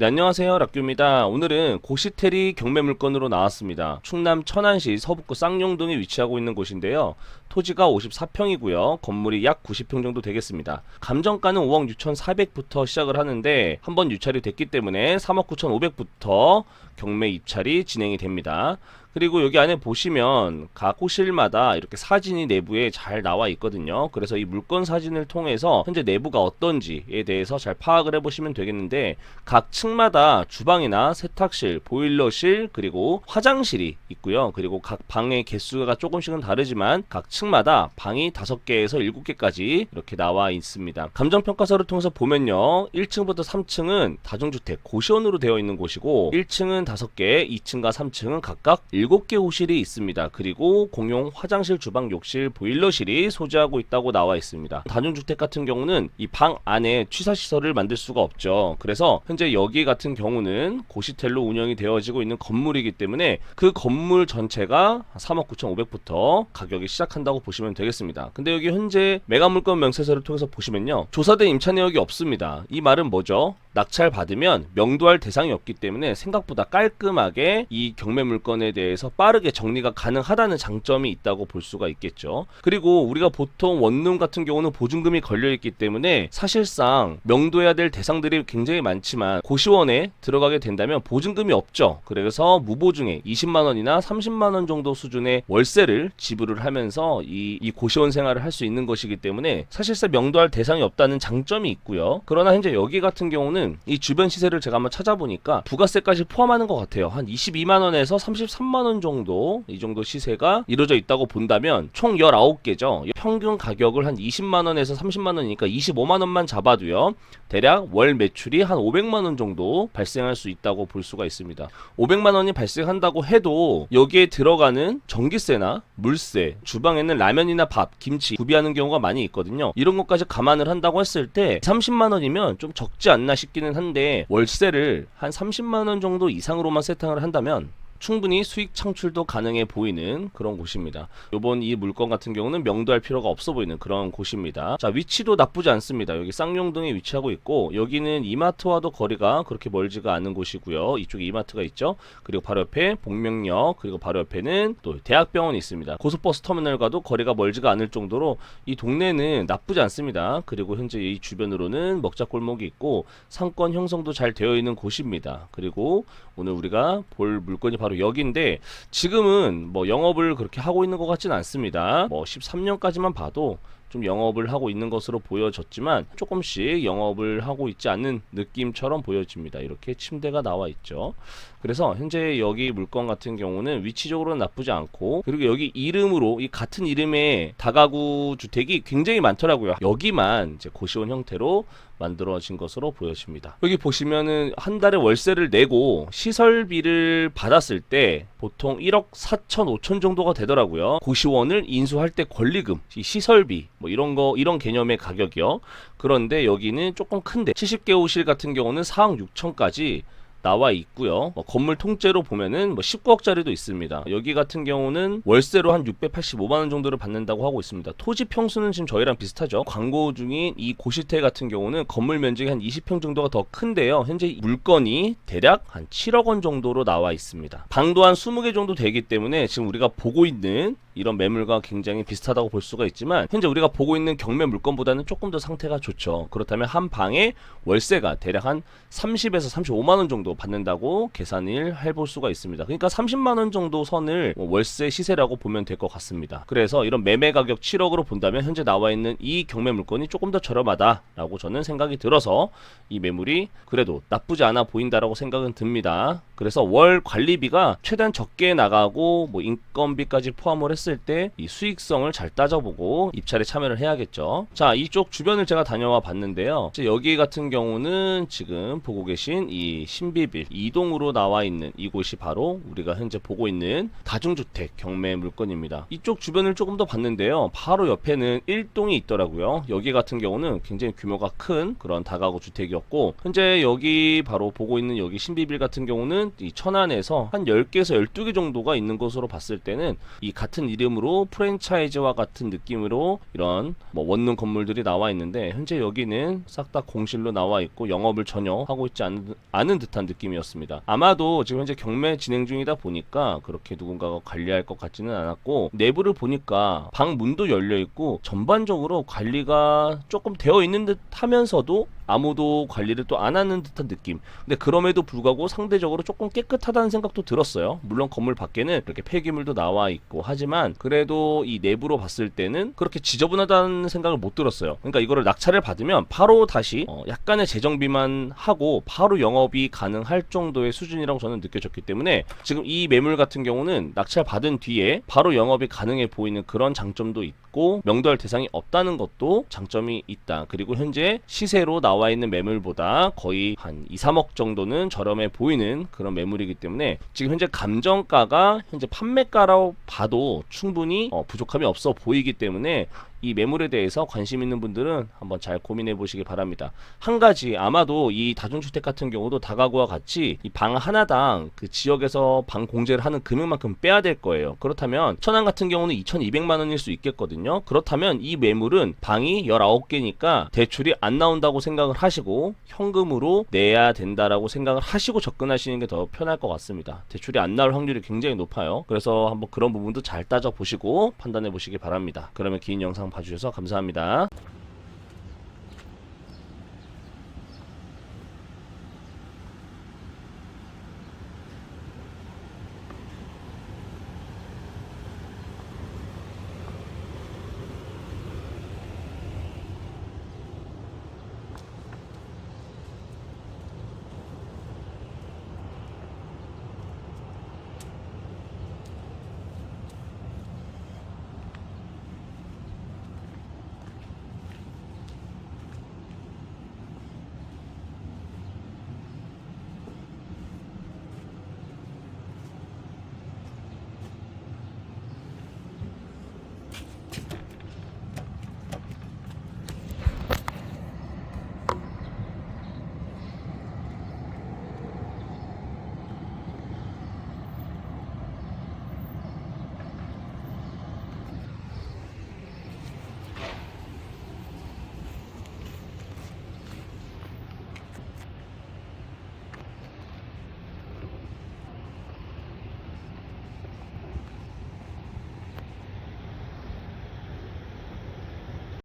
네, 안녕하세요. 락규입니다. 오늘은 고시테리 경매 물건으로 나왔습니다. 충남 천안시 서북구 쌍용동에 위치하고 있는 곳인데요. 토지가 54평이고요. 건물이 약 90평 정도 되겠습니다. 감정가는 5억 6,400부터 시작을 하는데 한 번 유찰이 됐기 때문에 3억 9,500부터 경매 입찰이 진행이 됩니다. 그리고 여기 안에 보시면 각 호실마다 이렇게 사진이 내부에 잘 나와 있거든요. 그래서 이 물건 사진을 통해서 현재 내부가 어떤지에 대해서 잘 파악을 해보시면 되겠는데 각 층마다 주방이나 세탁실, 보일러실 그리고 화장실이 있고요. 그리고 각 방의 개수가 조금씩은 다르지만 각 층마다 방이 5개에서 7개까지 이렇게 나와 있습니다. 감정평가서를 통해서 보면요. 1층부터 3층은 다중주택 고시원으로 되어 있는 곳이고 1층은 5개, 2층과 3층은 각각 7개 호실이 있습니다. 그리고 공용 화장실, 주방, 욕실, 보일러실이 소지하고 있다고 나와 있습니다. 다중주택 같은 경우는 이 방 안에 취사시설을 만들 수가 없죠. 그래서 현재 여기 같은 경우는 고시텔로 운영이 되어지고 있는 건물이기 때문에 그 건물 전체가 3억 9,500부터 가격이 시작한다 고 보시면 되겠습니다. 근데 여기 현재 매각물건 명세서를 통해서 보시면요. 조사된 임차 내역이 없습니다. 이 말은 뭐죠? 낙찰 받으면 명도할 대상이 없기 때문에 생각보다 깔끔하게 이 경매 물건에 대해서 빠르게 정리가 가능하다는 장점이 있다고 볼 수가 있겠죠. 그리고 우리가 보통 원룸 같은 경우는 보증금이 걸려 있기 때문에 사실상 명도해야 될 대상들이 굉장히 많지만 고시원에 들어가게 된다면 보증금이 없죠. 그래서 무보증에 20만 원이나 30만 원 정도 수준의 월세를 지불을 하면서 이, 이 고시원 생활을 할 수 있는 것이기 때문에 사실상 명도할 대상이 없다는 장점이 있고요. 그러나 현재 여기 같은 경우는 이 주변 시세를 제가 한번 찾아보니까 부가세까지 포함하는 것 같아요. 한 22만 원에서 33만 원 정도 이 정도 시세가 이루어져 있다고 본다면 총 19개죠. 평균 가격을 한 20만 원에서 30만 원이니까 25만 원만 잡아도요. 대략 월 매출이 한 500만 원 정도 발생할 수 있다고 볼 수가 있습니다. 500만 원이 발생한다고 해도 여기에 들어가는 전기세나 물세, 주방에는 라면이나 밥, 김치 구비하는 경우가 많이 있거든요. 이런 것까지 감안을 한다고 했을 때 30만 원이면 좀 적지 않나 싶 기는 한데 월세를 한 30만 원 정도 이상으로만 세팅을 한다면 충분히 수익 창출도 가능해 보이는 그런 곳입니다. 요번 이 물건 같은 경우는 명도할 필요가 없어 보이는 그런 곳입니다. 자, 위치도 나쁘지 않습니다. 여기 쌍용동에 위치하고 있고 여기는 이마트와도 거리가 그렇게 멀지가 않은 곳이고요. 이쪽에 이마트가 있죠. 그리고 바로 옆에 복명역 그리고 바로 옆에는 또 대학병원이 있습니다. 고속버스 터미널과도 거리가 멀지가 않을 정도로 이 동네는 나쁘지 않습니다. 그리고 현재 이 주변으로는 먹자골목이 있고 상권 형성도 잘 되어 있는 곳입니다. 그리고 오늘 우리가 볼 물건이 바로 여기인데 지금은 뭐 영업을 그렇게 하고 있는 것 같지는 않습니다. 뭐 13년까지만 봐도 좀 영업을 하고 있는 것으로 보여졌지만 조금씩 영업을 하고 있지 않는 느낌처럼 보여집니다. 이렇게 침대가 나와 있죠. 그래서 현재 여기 물건 같은 경우는 위치적으로는 나쁘지 않고 그리고 여기 이름으로 이 같은 이름의 다가구 주택이 굉장히 많더라고요. 여기만 이제 고시원 형태로 만들어진 것으로 보여집니다. 여기 보시면은 한 달에 월세를 내고 시설비를 받았을 때 보통 1억 4천 5천 정도가 되더라고요. 고시원을 인수할 때 권리금, 이 시설비 뭐 이런 거 이런 개념의 가격이요. 그런데 여기는 조금 큰데 70개 호실 같은 경우는 4억 6천까지 나와 있고요. 뭐 건물 통째로 보면은 뭐 19억짜리도 있습니다. 여기 같은 경우는 월세로 한 685만 원 정도를 받는다고 하고 있습니다. 토지 평수는 지금 저희랑 비슷하죠. 광고 중인 이 고시텔 같은 경우는 건물 면적이 한 20평 정도가 더 큰데요. 현재 물건이 대략 한 7억 원 정도로 나와 있습니다. 방도 한 20개 정도 되기 때문에 지금 우리가 보고 있는 이런 매물과 굉장히 비슷하다고 볼 수가 있지만 현재 우리가 보고 있는 경매 물건보다는 조금 더 상태가 좋죠. 그렇다면 한 방에 월세가 대략 한 30에서 35만 원 정도 받는다고 계산을 해볼 수가 있습니다. 그러니까 30만 원 정도 선을 뭐 월세 시세라고 보면 될 것 같습니다. 그래서 이런 매매 가격 7억으로 본다면 현재 나와 있는 이 경매 물건이 조금 더 저렴하다라고 저는 생각이 들어서 이 매물이 그래도 나쁘지 않아 보인다라고 생각은 듭니다. 그래서 월 관리비가 최대한 적게 나가고 뭐 인건비까지 포함을 했을 때 이 수익성을 잘 따져보고 입찰에 참여를 해야겠죠. 자, 이쪽 주변을 제가 다녀와 봤는데요. 여기 같은 경우는 지금 보고 계신 이 신비빌 이동으로 나와 있는 이곳이 바로 우리가 현재 보고 있는 다중주택 경매 물건입니다. 이쪽 주변을 조금 더 봤는데요. 바로 옆에는 1동이 있더라고요. 여기 같은 경우는 굉장히 규모가 큰 그런 다가구 주택이었고 현재 여기 바로 보고 있는 여기 신비빌 같은 경우는 이 천안에서 한 10개에서 12개 정도가 있는 것으로 봤을 때는 이 같은 이름으로 프랜차이즈와 같은 느낌으로 이런 뭐 원룸 건물들이 나와 있는데 현재 여기는 싹 다 공실로 나와 있고 영업을 전혀 하고 있지 않은, 않은 듯한 느낌이었습니다. 아마도 지금 현재 경매 진행 중이다 보니까 그렇게 누군가가 관리할 것 같지는 않았고 내부를 보니까 방 문도 열려 있고 전반적으로 관리가 조금 되어 있는 듯 하면서도 아무도 관리를 또 안 하는 듯한 느낌. 근데 그럼에도 불구하고 상대적으로 조금 깨끗하다는 생각도 들었어요. 물론 건물 밖에는 이렇게 폐기물도 나와 있고 하지만 그래도 이 내부로 봤을 때는 그렇게 지저분하다는 생각을 못 들었어요. 그러니까 이거를 낙찰을 받으면 바로 다시 어, 약간의 재정비만 하고 바로 영업이 가능할 정도의 수준이라고 저는 느껴졌기 때문에 지금 이 매물 같은 경우는 낙찰 받은 뒤에 바로 영업이 가능해 보이는 그런 장점도 있고 명도할 대상이 없다는 것도 장점이 있다. 그리고 현재 시세로 나와 있는 매물보다 거의 한 2, 3억 정도는 저렴해 보이는 그런 매물이기 때문에 지금 현재 감정가가 현재 판매가라고 봐도 충분히 어, 부족함이 없어 보이기 때문에 이 매물에 대해서 관심 있는 분들은 한번 잘 고민해 보시기 바랍니다. 한 가지 아마도 이 다중주택 같은 경우도 다가구와 같이 이 방 하나당 그 지역에서 방 공제를 하는 금액만큼 빼야 될 거예요. 그렇다면 천안 같은 경우는 2,200만 원일 수 있겠거든요. 그렇다면 이 매물은 방이 19개니까 대출이 안 나온다고 생각을 하시고 현금으로 내야 된다라고 생각을 하시고 접근하시는 게 더 편할 것 같습니다. 대출이 안 나올 확률이 굉장히 높아요. 그래서 한번 그런 부분도 잘 따져 보시고 판단해 보시기 바랍니다. 그러면 긴 영상 봐주셔서 감사합니다.